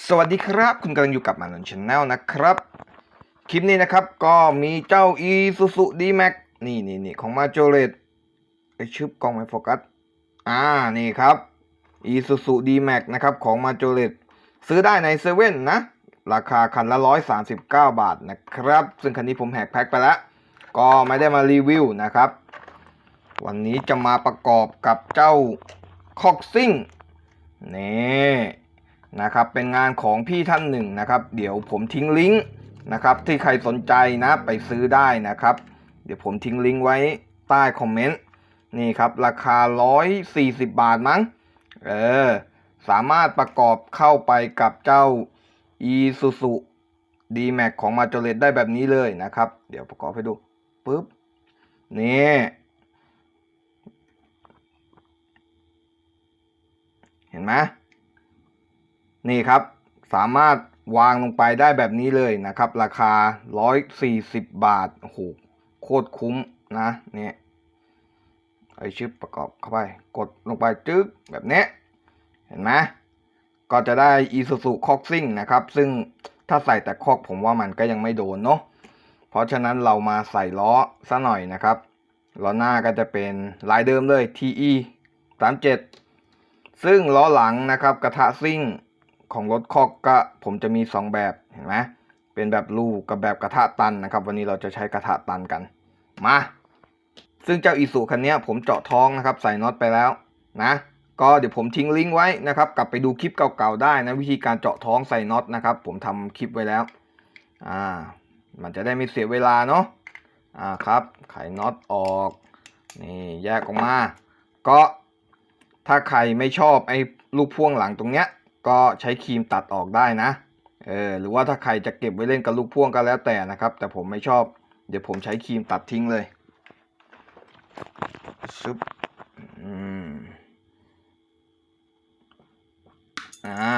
สวัสดีครับ คุณกำลังอยู่กับมานนชาแนลนะครับ คลิปนี้นะครับก็มีเจ้า e s u s u d max นี่นี่นี่ของมาโจเลตไอชึบกล้องไม่โฟกัส อ่านี่ครับ e s u s u d max นะครับของมาโจเลตซื้อได้ในเซเว่นนะ ราคาคันละ 139 บาทนะครับ ซึ่งคันนี้ผมแหกแพ็คไปแล้ว ก็ไม่ได้มารีวิวนะครับ วันนี้จะมาประกอบกับเจ้าคอกซิ่งนี่ นะครับเป็นงานของพี่ท่านหนึ่งนะครับ เดี๋ยวผมทิ้งลิงก์นะครับที่ใครสนใจนะไปซื้อได้นะครับ เดี๋ยวผมทิ้งลิงก์ไว้ใต้คอมเมนต์นี่ครับราคา 140 บาทมั้งเออสามารถประกอบเข้าไปกับเจ้า Isuzu D-Max ของ m a j o r e t ได้แบบนี้เลยนะครับ เดี๋ยวประกอบให้ดูปุ๊บนี่ เห็นไหม นี่ครับสามารถวางลงไปได้แบบนี้เลยนะครับ ราคา 140 บาทโอ้โหโคตรคุ้มนะเนี่ยไอชิปประกอบเข้าไป กดลงไปจึ๊กแบบนี้ เห็นไหมก็จะได้ Isuzu c o x i n g นะครับ ซึ่งถ้าใส่แต่คอกผมว่ามันก็ยังไม่โดนเนาะเพราะฉะนั้นเรามาใส่ล้อซะหน่อยนะครับล้อหน้าก็จะเป็นลายเดิมเลย TE 37ซึ่งล้อหลังนะครับกระทะซิ่ง ของรถคอกก็ผมจะมี 2 แบบเห็นไหมเป็นแบบลูกกับแบบกระทะตันนะครับ วันนี้เราจะใช้กระทะตันกัน มา ซึ่งเจ้าอีสุคันนี้ผมเจาะท้องนะครับ ใส่น็อตไปแล้วนะก็เดี๋ยวผมทิ้งลิงก์ไว้นะครับ กลับไปดูคลิปเก่าๆได้นะวิธีการเจาะท้องใส่น็อตนะครับ ผมทำคลิปไว้แล้วอ่ามันจะได้ไม่เสียเวลาเนาะอ่าครับไขน็อตออกนี่แยกออกมา ก็ถ้าใครไม่ชอบไอ้ลูกพ่วงหลังตรงเนี้ย ก็ใช้ครีมตัดออกได้นะเออหรือว่าถ้าใครจะเก็บไว้เล่นกับลูกพ่วงก็แล้วแต่นะครับ แต่ผมไม่ชอบ เดี๋ยวผมใช้ครีมตัดทิ้งเลยซึบอืมอ่า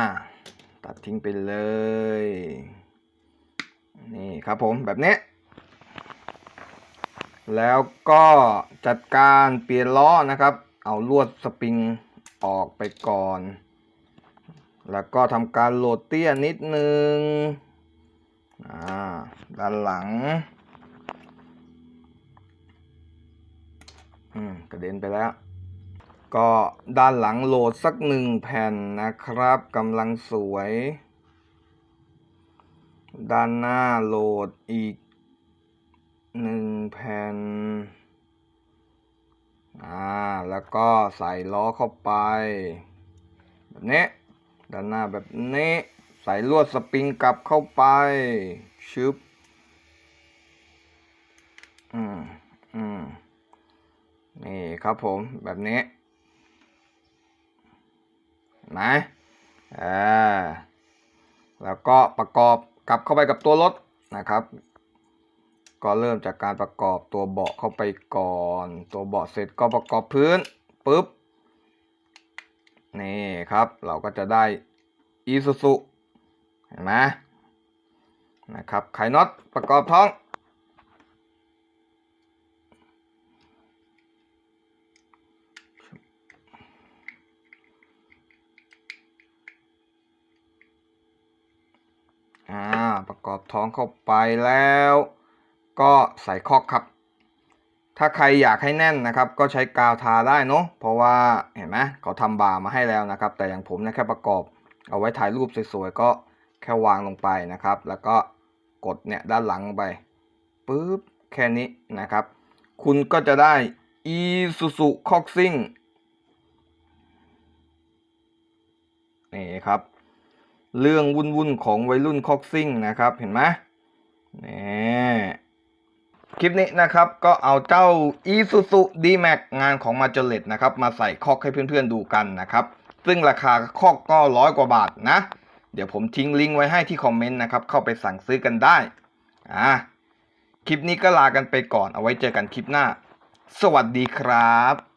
ตัดทิ้งไปเลย นี่ครับผมแบบนี้ แล้วก็จัดการเปลี่ยนล้อนะครับ เอาลวดสปริงออกไปก่อน แล้วก็ทำการโหลดเตี้ยนิดนึงด้านหลังอืมกระเด็นไปแล้ว ก็ด้านหลังโหลดสักหนึ่งแผ่นนะครับกำลังสวย ด้านหน้าโหลดอีกหนึ่งแผ่น อ่า แล้วก็ใส่ล้อเข้าไป แบบนี้ ด้านหน้าแบบนี้ ใส่ลวดสปริงกลับเข้าไป ชึบ อืม อืม นี่ครับผมแบบนี้นะอ่า แล้วก็ประกอบกลับเข้าไปกับตัวรถนะครับ ก็เริ่มจากการประกอบตัวเบาะเข้าไปก่อน ตัวเบาะเสร็จก็ประกอบพื้นปุ๊บ นี่ครับเราก็จะได้อีซูซุเห็นไหมนะครับไขน็อตประกอบท้อง อ่า ประกอบท้องเข้าไปแล้ว ก็ใส่คอกครับ ถ้าใครอยากให้แน่นนะครับ ก็ใช้กาวทาได้เนาะเพราะว่าเห็นไหมเขาทำบาร์มาให้แล้วนะครับ แต่อย่างผมเนี่ยแค่ประกอบ เอาไว้ถ่ายรูปสวยๆก็แค่วางลงไปนะครับ แล้วก็กดเนี่ยด้านหลังลงไปปุ๊บแค่นี้นะครับ คุณก็จะได้ Isuzu c o x i n g นี่ครับ เรื่องวุ่นๆของวัยรุ่นคอกซิ่งนะครับ เห็นไหมนี่ คลิปนี้นะครับก็เอาเจ้า Isuzu D-Max งานของ m a j o l e t นะครับมาใส่คอกให้เพื่อนๆดูกันนะครับซึ่งราคาคอกก็ร้อยกว่าบาทนะ เดี๋ยวผมทิ้งลิงก์ไว้ให้ที่คอมเมนต์นะครับเข้าไปสั่งซื้อกันได้อ่าคลิปนี้ก็ลากันไปก่อนเอาไว้เจอกันคลิปหน้า สวัสดีครับ